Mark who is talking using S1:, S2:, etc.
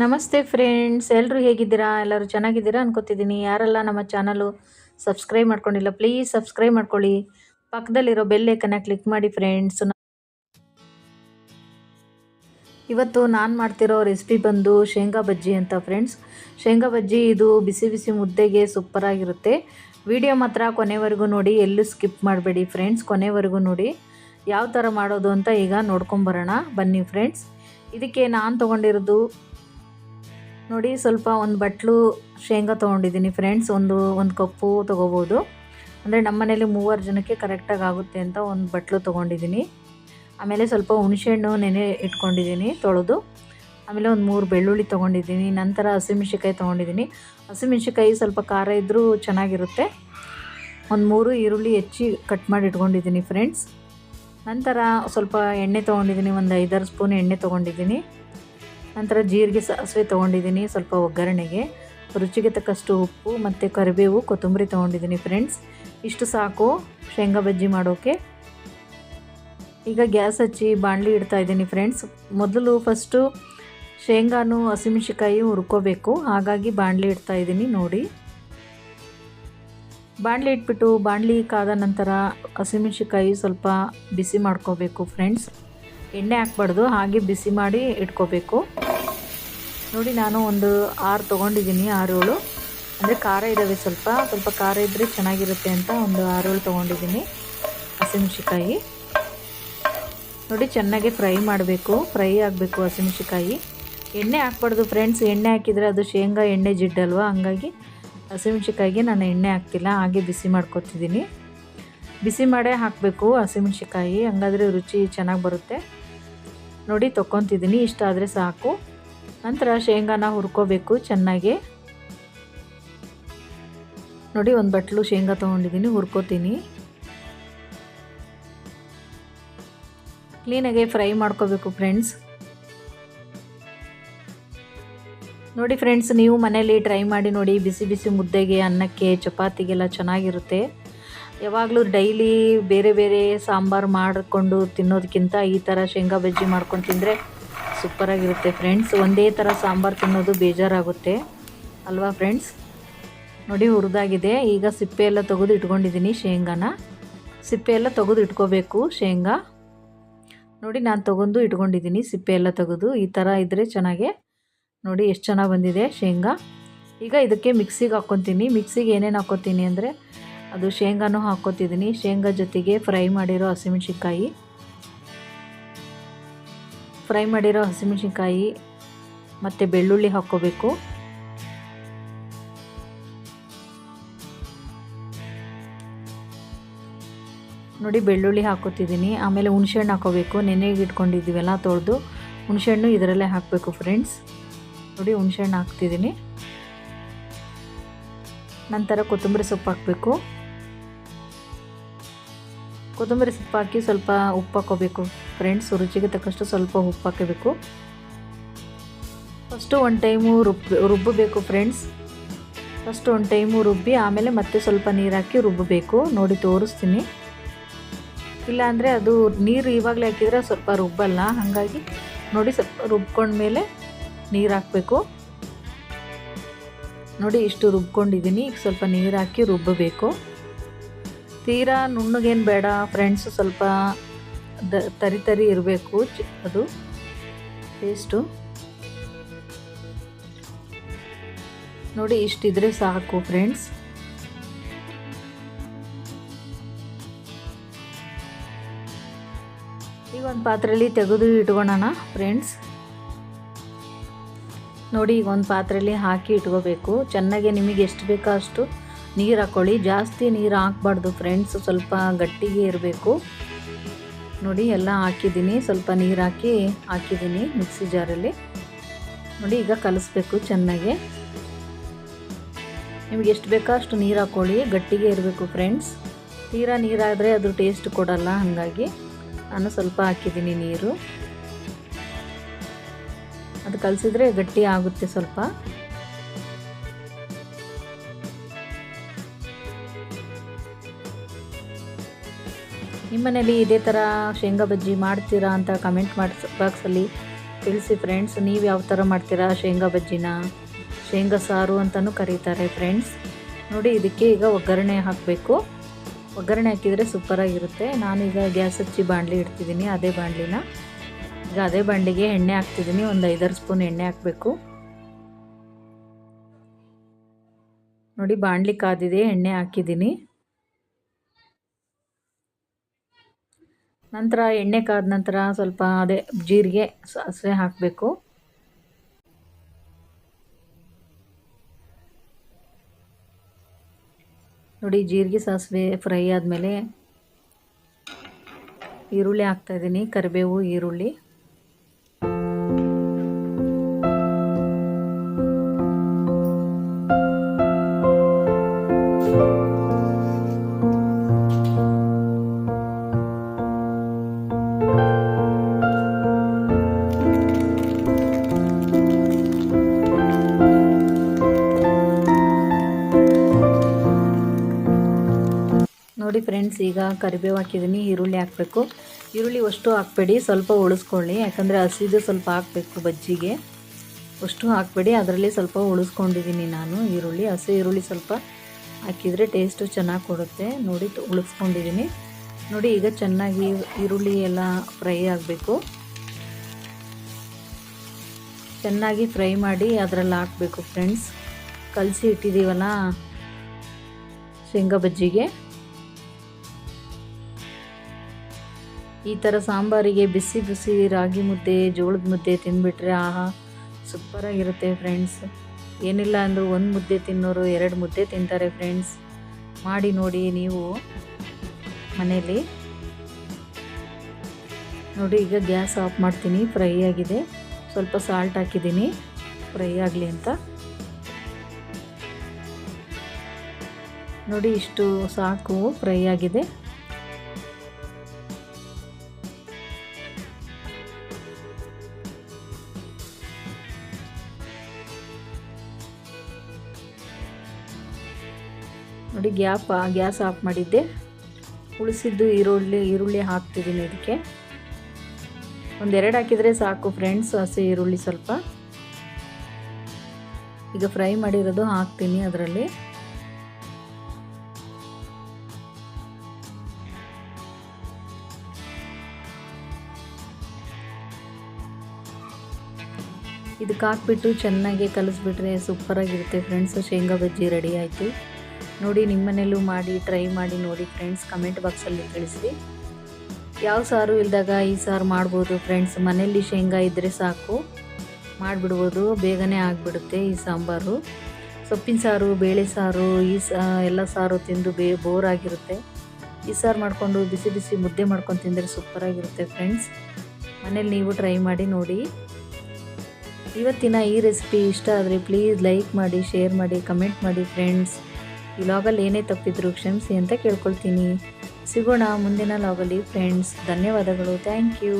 S1: ನಮಸ್ತೆ ಫ್ರೆಂಡ್ಸ್ ಎಲ್ಲರೂ ಹೇಗಿದ್ದೀರಾ? ಎಲ್ಲರೂ ಚೆನ್ನಾಗಿದ್ದೀರಾ ಅನ್ಕೋತಿದ್ದೀನಿ. ಯಾರೆಲ್ಲ ನಮ್ಮ ಚಾನಲು ಸಬ್ಸ್ಕ್ರೈಬ್ ಮಾಡ್ಕೊಂಡಿಲ್ಲ, ಪ್ಲೀಸ್ ಸಬ್ಸ್ಕ್ರೈಬ್ ಮಾಡ್ಕೊಳ್ಳಿ. ಪಕ್ಕದಲ್ಲಿರೋ ಬೆಲ್ ಐಕನ್ನ ಕ್ಲಿಕ್ ಮಾಡಿ ಫ್ರೆಂಡ್ಸ್. ಇವತ್ತು ನಾನು ಮಾಡ್ತಿರೋ ರೆಸಿಪಿ ಬಂದು ಶೇಂಗಾ ಬಜ್ಜಿ ಅಂತ ಫ್ರೆಂಡ್ಸ್. ಶೇಂಗಾ ಬಜ್ಜಿ ಇದು ಬಿಸಿ ಬಿಸಿ ಮುದ್ದೆಗೆ ಸೂಪರಾಗಿರುತ್ತೆ ವಿಡಿಯೋ ಮಾತ್ರ ಕೊನೆವರೆಗೂ ನೋಡಿ, ಎಲ್ಲೂ ಸ್ಕಿಪ್ ಮಾಡಬೇಡಿ ಫ್ರೆಂಡ್ಸ್, ಕೊನೆವರೆಗೂ ನೋಡಿ. ಯಾವ ಥರ ಮಾಡೋದು ಅಂತ ಈಗ ನೋಡ್ಕೊಂಬರೋಣ. ಬನ್ನಿ ಫ್ರೆಂಡ್ಸ್. ಇದಕ್ಕೆ ನಾನು ತೊಗೊಂಡಿರೋದು ನೋಡಿ ಸ್ವಲ್ಪ ಒಂದು ಬಟ್ಲು ಶೇಂಗಾ ತೊಗೊಂಡಿದ್ದೀನಿ ಫ್ರೆಂಡ್ಸ್ ಒಂದು ಒಂದು ಕಪ್ಪು ತೊಗೋಬೋದು. ಅಂದರೆ ನಮ್ಮ ಮನೇಲಿ ಮೂವರು ಜನಕ್ಕೆ ಕರೆಕ್ಟಾಗಿ ಆಗುತ್ತೆ ಅಂತ ಒಂದು ಬಟ್ಲು ತೊಗೊಂಡಿದ್ದೀನಿ. ಆಮೇಲೆ ಸ್ವಲ್ಪ ಹುಣಸೆಹಣ್ಣು ನೆನೆ ಇಟ್ಕೊಂಡಿದ್ದೀನಿ ತೊಳೆದು. ಆಮೇಲೆ ಒಂದು ಮೂರು ಬೆಳ್ಳುಳ್ಳಿ ತೊಗೊಂಡಿದ್ದೀನಿ. ನಂತರ ಹಸಿಮೆಣ್ಸಿಕಾಯಿ ತೊಗೊಂಡಿದ್ದೀನಿ. ಹಸಿಮೆಣ್ಸಿಕಾಯಿ ಸ್ವಲ್ಪ ಖಾರ ಇದ್ದರೂ ಚೆನ್ನಾಗಿರುತ್ತೆ. ಒಂದು ಮೂರು ಈರುಳ್ಳಿ ಹೆಚ್ಚಿ ಕಟ್ ಮಾಡಿ ಇಟ್ಕೊಂಡಿದ್ದೀನಿ ಫ್ರೆಂಡ್ಸ್ ನಂತರ ಸ್ವಲ್ಪ ಎಣ್ಣೆ ತೊಗೊಂಡಿದ್ದೀನಿ. ಒಂದು ಐದಾರು ಸ್ಪೂನ್ ಎಣ್ಣೆ ತೊಗೊಂಡಿದ್ದೀನಿ. ನಂತರ ಜೀರಿಗೆ ಸಾಸಿವೆ ತೊಗೊಂಡಿದ್ದೀನಿ ಸ್ವಲ್ಪ ಒಗ್ಗರಣೆಗೆ. ರುಚಿಗೆ ತಕ್ಕಷ್ಟು ಉಪ್ಪು ಮತ್ತು ಕರಿಬೇವು, ಕೊತ್ತಂಬರಿ ತೊಗೊಂಡಿದ್ದೀನಿ ಫ್ರೆಂಡ್ಸ್ ಇಷ್ಟು ಸಾಕು ಶೇಂಗಾ ಬಜ್ಜಿ ಮಾಡೋಕ್ಕೆ ಈಗ ಗ್ಯಾಸ್ ಹಚ್ಚಿ ಬಾಣಲಿ ಇಡ್ತಾ ಇದ್ದೀನಿ ಫ್ರೆಂಡ್ಸ್ ಮೊದಲು ಫಸ್ಟು ಶೇಂಗಾನು ಹಸಿಮೆಣ್ಸಿಕಾಯಿ ಹುರ್ಕೋಬೇಕು. ಹಾಗಾಗಿ ಬಾಣಲಿ ಇಡ್ತಾ ಇದ್ದೀನಿ ನೋಡಿ. ಬಾಣಲಿ ಇಟ್ಬಿಟ್ಟು ಬಾಣಲಿ ಕಾದ ನಂತರ ಹಸಿಮೆಣ್ಸಿಕಾಯಿ ಸ್ವಲ್ಪ ಬಿಸಿ ಮಾಡ್ಕೋಬೇಕು ಫ್ರೆಂಡ್ಸ್ ಎಣ್ಣೆ ಹಾಕ್ಬಾರ್ದು, ಹಾಗೆ ಬಿಸಿ ಮಾಡಿ ಇಟ್ಕೋಬೇಕು. ನೋಡಿ, ನಾನು ಒಂದು ಆರು ತೊಗೊಂಡಿದ್ದೀನಿ, ಆರು ಏಳು. ಅಂದರೆ ಖಾರ ಇದ್ದಾವೆ ಸ್ವಲ್ಪ. ಸ್ವಲ್ಪ ಖಾರ ಇದ್ದರೆ ಚೆನ್ನಾಗಿರುತ್ತೆ ಅಂತ ಒಂದು ಆರು ಏಳು ತೊಗೊಂಡಿದ್ದೀನಿ ಹಸಿಮೆಣ್ಸಿಕಾಯಿ ನೋಡಿ, ಚೆನ್ನಾಗಿ ಫ್ರೈ ಮಾಡಬೇಕು. ಫ್ರೈ ಆಗಬೇಕು ಹಸಿಮೆಣ್ಸಿಕಾಯಿ ಎಣ್ಣೆ ಹಾಕ್ಬಾರ್ದು ಫ್ರೆಂಡ್ಸ್ ಎಣ್ಣೆ ಹಾಕಿದರೆ ಅದು ಶೇಂಗಾ ಎಣ್ಣೆ ಜಿಡ್ಡಲ್ವ ಹಂಗಾಗಿ ಹಸಿಮೆಣ್ಸಿಕಾಯಿಗೆ ನಾನು ಎಣ್ಣೆ ಹಾಕ್ತಿಲ್ಲ. ಹಾಗೆ ಬಿಸಿ ಮಾಡ್ಕೊತಿದ್ದೀನಿ. ಬಿಸಿ ಮಾಡೇ ಹಾಕಬೇಕು ಹಸಿಮೆಣ್ಸಿಕಾಯಿ ಹಂಗಾದ್ರೆ ರುಚಿ ಚೆನ್ನಾಗಿ ಬರುತ್ತೆ. ನೋಡಿ ತೊಗೊತಿದ್ದೀನಿ ಇಷ್ಟ ಆದರೆ ಸಾಕು. ನಂತರ ಶೇಂಗಾನ ಹುರ್ಕೋಬೇಕು ಚೆನ್ನಾಗಿ. ನೋಡಿ, ಒಂದು ಬಟ್ಲು ಶೇಂಗಾ ತೊಗೊಂಡಿದ್ದೀನಿ, ಹುರ್ಕೋತೀನಿ. ಕ್ಲೀನಾಗೆ ಫ್ರೈ ಮಾಡ್ಕೋಬೇಕು ಫ್ರೆಂಡ್ಸ್ ನೋಡಿ ಫ್ರೆಂಡ್ಸ್ ನೀವು ಮನೇಲಿ ಟ್ರೈ ಮಾಡಿ ನೋಡಿ, ಬಿಸಿ ಬಿಸಿ ಮುದ್ದೆಗೆ, ಅನ್ನಕ್ಕೆ, ಚಪಾತಿಗೆಲ್ಲ ಚೆನ್ನಾಗಿರುತ್ತೆ. ಯಾವಾಗಲೂ ಡೈಲಿ ಬೇರೆ ಬೇರೆ ಸಾಂಬಾರು ಮಾಡಿಕೊಂಡು ತಿನ್ನೋದಕ್ಕಿಂತ ಈ ಥರ ಶೇಂಗಾ ಬಜ್ಜಿ ಮಾಡ್ಕೊಂಡು ತಿಂದರೆ ಸೂಪರಾಗಿರುತ್ತೆ ಫ್ರೆಂಡ್ಸ್ ಒಂದೇ ಥರ ಸಾಂಬಾರು ತಿನ್ನೋದು ಬೇಜಾರಾಗುತ್ತೆ. ಅಲ್ವಾ ಫ್ರೆಂಡ್ಸ್ ನೋಡಿ ಹುರಿದಾಗಿದೆ. ಈಗ ಸಿಪ್ಪೆ ಎಲ್ಲ ತೆಗೆದು ಇಟ್ಕೊಂಡಿದ್ದೀನಿ ಶೇಂಗಾನ. ಸಿಪ್ಪೆ ಎಲ್ಲ ತೆಗೆದು ಇಟ್ಕೋಬೇಕು ಶೇಂಗಾ. ನೋಡಿ ನಾನು ತೊಗೊಂಡು ಇಟ್ಕೊಂಡಿದ್ದೀನಿ ಸಿಪ್ಪೆ ಎಲ್ಲ ತೆಗೆದು. ಈ ಥರ ಇದ್ದರೆ ಚೆನ್ನಾಗೆ. ನೋಡಿ ಎಷ್ಟು ಚೆನ್ನಾಗಿ ಬಂದಿದೆ ಶೇಂಗಾ. ಈಗ ಇದಕ್ಕೆ ಮಿಕ್ಸಿಗೆ ಹಾಕ್ಕೊತೀನಿ. ಮಿಕ್ಸಿಗೆ ಏನೇನು ಹಾಕ್ಕೊತೀನಿ ಅಂದರೆ ಅದು ಶೇಂಗಾನು ಹಾಕ್ಕೊತಿದ್ದೀನಿ. ಶೇಂಗಾ ಜೊತೆಗೆ ಫ್ರೈ ಮಾಡಿರೋ ಹಸಿಮೆಣ್ಸಿನ್ಕಾಯಿ. ಫ್ರೈ ಮಾಡಿರೋ ಹಸಿಮೆಣ್ಸಿನ್ಕಾಯಿ ಮತ್ತು ಬೆಳ್ಳುಳ್ಳಿ ಹಾಕ್ಕೋಬೇಕು. ನೋಡಿ ಬೆಳ್ಳುಳ್ಳಿ ಹಾಕೋತಿದ್ದೀನಿ ಆಮೇಲೆ ಹುಣಸೆಹಣ್ಣು ಹಾಕೋಬೇಕು ನೆನೆಗೆ ಇಟ್ಕೊಂಡಿದ್ದೀವಲ್ಲ ತೊಳೆದು ಹುಣ್ಸೆಹಣ್ಣು ಇದರಲ್ಲೇ ಹಾಕಬೇಕು ಫ್ರೆಂಡ್ಸ್. ನೋಡಿ ಹುಣ್ಸೆಹಣ್ಣು ಹಾಕ್ತಿದ್ದೀನಿ. ನಂತರ ಕೊತ್ತಂಬರಿ ಸೊಪ್ಪು ಹಾಕಬೇಕು. ಕೊತ್ತಂಬರಿ ಸೊಪ್ಪು ಹಾಕಿ ಸ್ವಲ್ಪ ಉಪ್ಪು ಹಾಕೋಬೇಕು ಫ್ರೆಂಡ್ಸ್, ರುಚಿಗೆ ತಕ್ಕಷ್ಟು ಸ್ವಲ್ಪ ಉಪ್ಪು ಹಾಕಬೇಕು. ಫಸ್ಟು ಒಂದು ಟೈಮು ರುಬ್ಬಿ, ರುಬ್ಬಬೇಕು ಫ್ರೆಂಡ್ಸ್. ಫಸ್ಟ್ ಒಂದು ಟೈಮು ರುಬ್ಬಿ, ಆಮೇಲೆ ಮತ್ತೆ ಸ್ವಲ್ಪ ನೀರು ಹಾಕಿ ರುಬ್ಬಬೇಕು. ನೋಡಿ, ತೋರಿಸ್ತೀನಿ. ಇಲ್ಲಾಂದರೆ ಅದು ನೀರು ಇವಾಗಲೇ ಹಾಕಿದರೆ ಸ್ವಲ್ಪ ರುಬ್ಬಲ್ಲ. ಹಾಗಾಗಿ ನೋಡಿ, ಸ್ವಲ್ಪ ರುಬ್ಕೊಂಡ್ಮೇಲೆ ನೀರು ಹಾಕಬೇಕು. ನೋಡಿ, ಇಷ್ಟು ರುಬ್ಕೊಂಡಿದ್ದೀನಿ. ಈಗ ಸ್ವಲ್ಪ ನೀರು ಹಾಕಿ ರುಬ್ಬಬೇಕು. ತೀರಾ ನುಣ್ಣಗೇನು ಬೇಡ ಫ್ರೆಂಡ್ಸು, ಸ್ವಲ್ಪ ದ ತರಿ ತರಿ ಇರಬೇಕು. ಅದು ಟೇಸ್ಟು ನೋಡಿ, ಇಷ್ಟಿದ್ರೆ ಸಾಕು ಫ್ರೆಂಡ್ಸ್ ಈಗ ಒಂದು ಪಾತ್ರೆಯಲ್ಲಿ ತೆಗೆದು ಇಟ್ಕೊಳ್ಳೋಣ ಫ್ರೆಂಡ್ಸ್ ನೋಡಿ, ಈಗ ಒಂದು ಪಾತ್ರೆಯಲ್ಲಿ ಹಾಕಿ ಇಟ್ಕೋಬೇಕು. ಚೆನ್ನಾಗಿ ನಿಮಗೆ ಎಷ್ಟು ಬೇಕೋ ಅಷ್ಟು ನೀರು ಹಾಕ್ಕೊಳ್ಳಿ ಜಾಸ್ತಿ ನೀರು ಹಾಕ್ಬಾರ್ದು ಫ್ರೆಂಡ್ಸ್ ಸ್ವಲ್ಪ ಗಟ್ಟಿಗೆ ಇರಬೇಕು. ನೋಡಿ, ಎಲ್ಲ ಹಾಕಿದ್ದೀನಿ. ಸ್ವಲ್ಪ ನೀರು ಹಾಕಿ ಹಾಕಿದ್ದೀನಿ ಮಿಕ್ಸಿ ಜಾರಲ್ಲಿ. ನೋಡಿ, ಈಗ ಕಲಿಸ್ಬೇಕು ಚೆನ್ನಾಗಿ. ನಿಮ್ಗೆ ಎಷ್ಟು ಬೇಕೋ ಅಷ್ಟು ನೀರು ಹಾಕ್ಕೊಳ್ಳಿ ಗಟ್ಟಿಗೆ ಇರಬೇಕು ಫ್ರೆಂಡ್ಸ್ ತೀರಾ ನೀರಾದರೆ ಅದು ಟೇಸ್ಟ್ ಕೊಡಲ್ಲ, ಹಾಗಾಗಿ ನಾನು ಸ್ವಲ್ಪ ಹಾಕಿದ್ದೀನಿ ನೀರು. ಅದು ಕಲಸಿದ್ರೆ ಗಟ್ಟಿ ಆಗುತ್ತೆ ಸ್ವಲ್ಪ. ನಿಮ್ಮ ಮನೇಲಿ ಇದೇ ಥರ ಶೇಂಗಾ ಬಜ್ಜಿ ಮಾಡ್ತೀರಾ ಅಂತ ಕಮೆಂಟ್ ಮಾಡಿ ಬಾಕ್ಸಲ್ಲಿ ತಿಳಿಸಿ ಫ್ರೆಂಡ್ಸ್ ನೀವು ಯಾವ ಥರ ಮಾಡ್ತೀರಾ ಶೇಂಗಾ ಬಜ್ಜಿನ? ಶೇಂಗಾ ಸಾರು ಅಂತಲೂ ಕರೀತಾರೆ ಫ್ರೆಂಡ್ಸ್ ನೋಡಿ, ಇದಕ್ಕೆ ಈಗ ಒಗ್ಗರಣೆ ಹಾಕಬೇಕು. ಒಗ್ಗರಣೆ ಹಾಕಿದರೆ ಸೂಪರಾಗಿರುತ್ತೆ ನಾನೀಗ ಗ್ಯಾಸ್ ಹಚ್ಚಿ ಬಾಣಲಿ ಇಡ್ತಿದ್ದೀನಿ, ಅದೇ ಬಾಣಲಿನ. ಈಗ ಅದೇ ಬಾಣಲಿಗೆ ಎಣ್ಣೆ ಹಾಕ್ತಿದ್ದೀನಿ, ಒಂದು ಐದಾರು ಸ್ಪೂನ್ ಎಣ್ಣೆ ಹಾಕಬೇಕು. ನೋಡಿ, ಬಾಣಲಿ ಕಾದಿದೆ, ಎಣ್ಣೆ ಹಾಕಿದ್ದೀನಿ. ನಂತರ ಎಣ್ಣೆ ಕಾದ ನಂತರ ಸ್ವಲ್ಪ ಅದೇ ಜೀರಿಗೆ ಸಾಸಿವೆ ಹಾಕಬೇಕು. ನೋಡಿ ಜೀರಿಗೆ ಸಾಸಿವೆ ಫ್ರೈ ಆದಮೇಲೆ ಈರುಳ್ಳಿ ಹಾಕ್ತಾಯಿದ್ದೀನಿ ಕರಿಬೇವು ಈರುಳ್ಳಿ. ಈಗ ಕರಿಬೇವು ಹಾಕಿದ್ದೀನಿ, ಈರುಳ್ಳಿ ಹಾಕಬೇಕು. ಈರುಳ್ಳಿ ಅಷ್ಟು ಹಾಕ್ಬೇಡಿ, ಸ್ವಲ್ಪ ಉಳಿಸ್ಕೊಳ್ಳಿ, ಯಾಕಂದರೆ ಹಸಿದು ಸ್ವಲ್ಪ ಹಾಕಬೇಕು ಬಜ್ಜಿಗೆ. ಅಷ್ಟು ಹಾಕಬೇಡಿ, ಅದರಲ್ಲಿ ಸ್ವಲ್ಪ ಉಳಿಸ್ಕೊಂಡಿದ್ದೀನಿ ನಾನು ಈರುಳ್ಳಿ. ಹಸಿ ಈರುಳ್ಳಿ ಸ್ವಲ್ಪ ಹಾಕಿದರೆ ಟೇಸ್ಟು ಚೆನ್ನಾಗಿ ಕೊಡುತ್ತೆ. ನೋಡಿ ಉಳಿಸ್ಕೊಂಡಿದ್ದೀನಿ. ನೋಡಿ, ಈಗ ಚೆನ್ನಾಗಿ ಈರುಳ್ಳಿ ಎಲ್ಲ ಫ್ರೈ ಆಗಬೇಕು. ಚೆನ್ನಾಗಿ ಫ್ರೈ ಮಾಡಿ ಅದರಲ್ಲಿ ಹಾಕಬೇಕು, ಫ್ರೆಂಡ್ಸ್. ಕಲಸಿ ಇಟ್ಟಿದ್ದೀವಲ್ಲ ಶೇಂಗಾ ಬಜ್ಜಿಗೆ. ಈ ಥರ ಸಾಂಬಾರಿಗೆ ಬಿಸಿ ಬಿಸಿ ರಾಗಿ ಮುದ್ದೆ, ಜೋಳದ ಮುದ್ದೆ ತಿಂದುಬಿಟ್ರೆ ಆಹಾ, ಸೂಪರಾಗಿರುತ್ತೆ ಫ್ರೆಂಡ್ಸ್ ಏನಿಲ್ಲ ಅಂದರೂ ಒಂದು ಮುದ್ದೆ ತಿನ್ನೋರು ಎರಡು ಮುದ್ದೆ ತಿಂತಾರೆ ಫ್ರೆಂಡ್ಸ್ ಮಾಡಿ ನೋಡಿ ನೀವು ಮನೇಲಿ. ನೋಡಿ, ಈಗ ಗ್ಯಾಸ್ ಆಫ್ ಮಾಡ್ತೀನಿ, ಫ್ರೈ ಆಗಿದೆ. ಸ್ವಲ್ಪ ಸಾಲ್ಟ್ ಹಾಕಿದ್ದೀನಿ, ಫ್ರೈ ಆಗಲಿ ಅಂತ. ನೋಡಿ, ಇಷ್ಟು ಸಾಕು, ಫ್ರೈ ಆಗಿದೆ. ನೋಡಿ, ಗ್ಯಾಪ್ ಗ್ಯಾಸ್ ಆಫ್ ಮಾಡಿದ್ದೆ. ಉಳಿಸಿದ್ದು ಈರುಳ್ಳಿ ಈರುಳ್ಳಿ ಹಾಕ್ತಿದ್ದೀನಿ ಇದಕ್ಕೆ. ಒಂದೆರಡು ಹಾಕಿದರೆ ಸಾಕು ಫ್ರೆಂಡ್ಸ್ ಹಸಿ ಈರುಳ್ಳಿ ಸ್ವಲ್ಪ. ಈಗ ಫ್ರೈ ಮಾಡಿರೋದು ಹಾಕ್ತೀನಿ ಅದರಲ್ಲಿ. ಇದಕ್ಕೆ ಹಾಕ್ಬಿಟ್ಟು ಚೆನ್ನಾಗಿ ಕಲಿಸ್ಬಿಟ್ರೆ ಸೂಪರಾಗಿರುತ್ತೆ ಫ್ರೆಂಡ್ಸ್ ಶೇಂಗಾ ಬಜ್ಜಿ ರೆಡಿ ಆಯಿತು. ನೋಡಿ ನಿಮ್ಮನೆಯಲ್ಲೂ ಮಾಡಿ ಟ್ರೈ ಮಾಡಿ ನೋಡಿ ಫ್ರೆಂಡ್ಸ್ ಕಮೆಂಟ್ ಬಾಕ್ಸಲ್ಲಿ ತಿಳಿಸಿ ಯಾವ ಸಾರು ಇಲ್ದಾಗ ಈ ಸಾರು ಮಾಡ್ಬೋದು ಫ್ರೆಂಡ್ಸ್ ಮನೆಯಲ್ಲಿ ಶೇಂಗಾ ಇದ್ದರೆ ಸಾಕು. ಮಾಡಿಬಿಡ್ಬೋದು, ಬೇಗನೆ ಆಗಿಬಿಡುತ್ತೆ ಈ ಸಾಂಬಾರು. ಸೊಪ್ಪಿನ ಸಾರು, ಬೇಳೆ ಸಾರು, ಈ ಸಾ, ಎಲ್ಲ ಸಾರು ತಿಂದು ಬೇ ಬೋರ್ ಆಗಿರುತ್ತೆ. ಈ ಸಾರು ಮಾಡಿಕೊಂಡು ಬಿಸಿ ಬಿಸಿ ಮುದ್ದೆ ಮಾಡ್ಕೊಂಡು ತಿಂದರೆ ಸೂಪರಾಗಿರುತ್ತೆ ಫ್ರೆಂಡ್ಸ್ ಮನೇಲಿ ನೀವು ಟ್ರೈ ಮಾಡಿ ನೋಡಿ. ಇವತ್ತಿನ ಈ ರೆಸಿಪಿ ಇಷ್ಟ ಆದರೆ ಪ್ಲೀಸ್ ಲೈಕ್ ಮಾಡಿ ಶೇರ್ ಮಾಡಿ ಕಮೆಂಟ್ ಮಾಡಿ ಫ್ರೆಂಡ್ಸ್ ಲಾಗಲ್ಲಿ ಏನೇ ತಪ್ಪಿದ್ರು ಕ್ಷಮಿಸಿ ಅಂತ ಕೇಳ್ಕೊಳ್ತೀನಿ. ಸಿಗೋಣ ಮುಂದಿನ ಲಾಗಲ್ಲಿ ಫ್ರೆಂಡ್ಸ್ ಧನ್ಯವಾದಗಳು. Thank you